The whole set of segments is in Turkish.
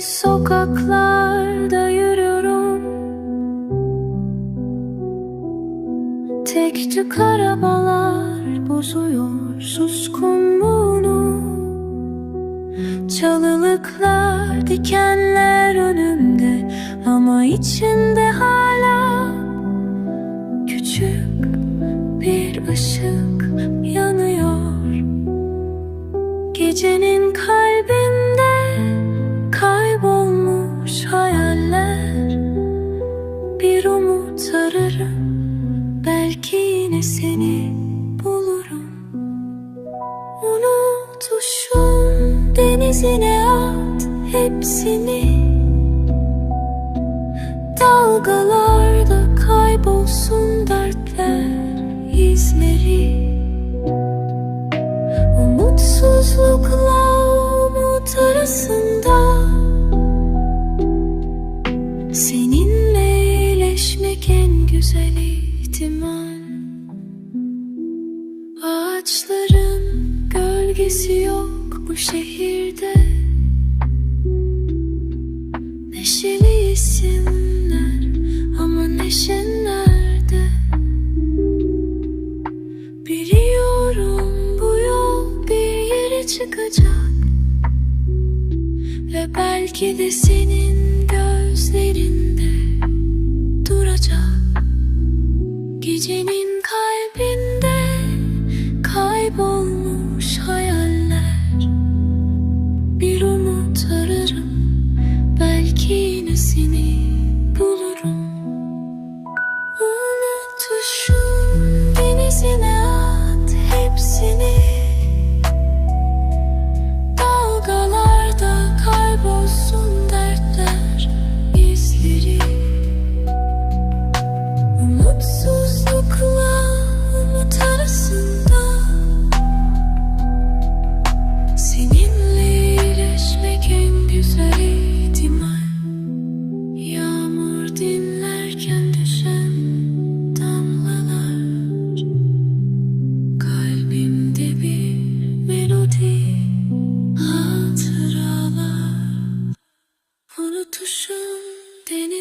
sokaklarda yürüyorum. Tek tük arabalar bozuyor suskunluğunu. Çalılıklar, dikenler önümde Ama içinde hala Küçük bir ışık yanıyor. Gecenin kalbinde seni bulurum. Unutuşum. Denizine at hepsini. Dalgalarda kaybolsun dertler izleri. Umutsuzlukla umut arasında. Seninle iyileşmek en güzel ihtimal Ağaçların gölgesi yok bu şehirde. Neşeli isimler ama neşen nerede? Biliyorum bu yol bir yere çıkacak. Ve belki de senin gözlerinde belki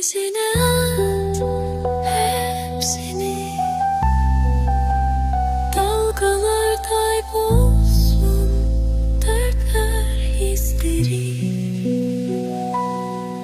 Unutuşum denizine at hepsini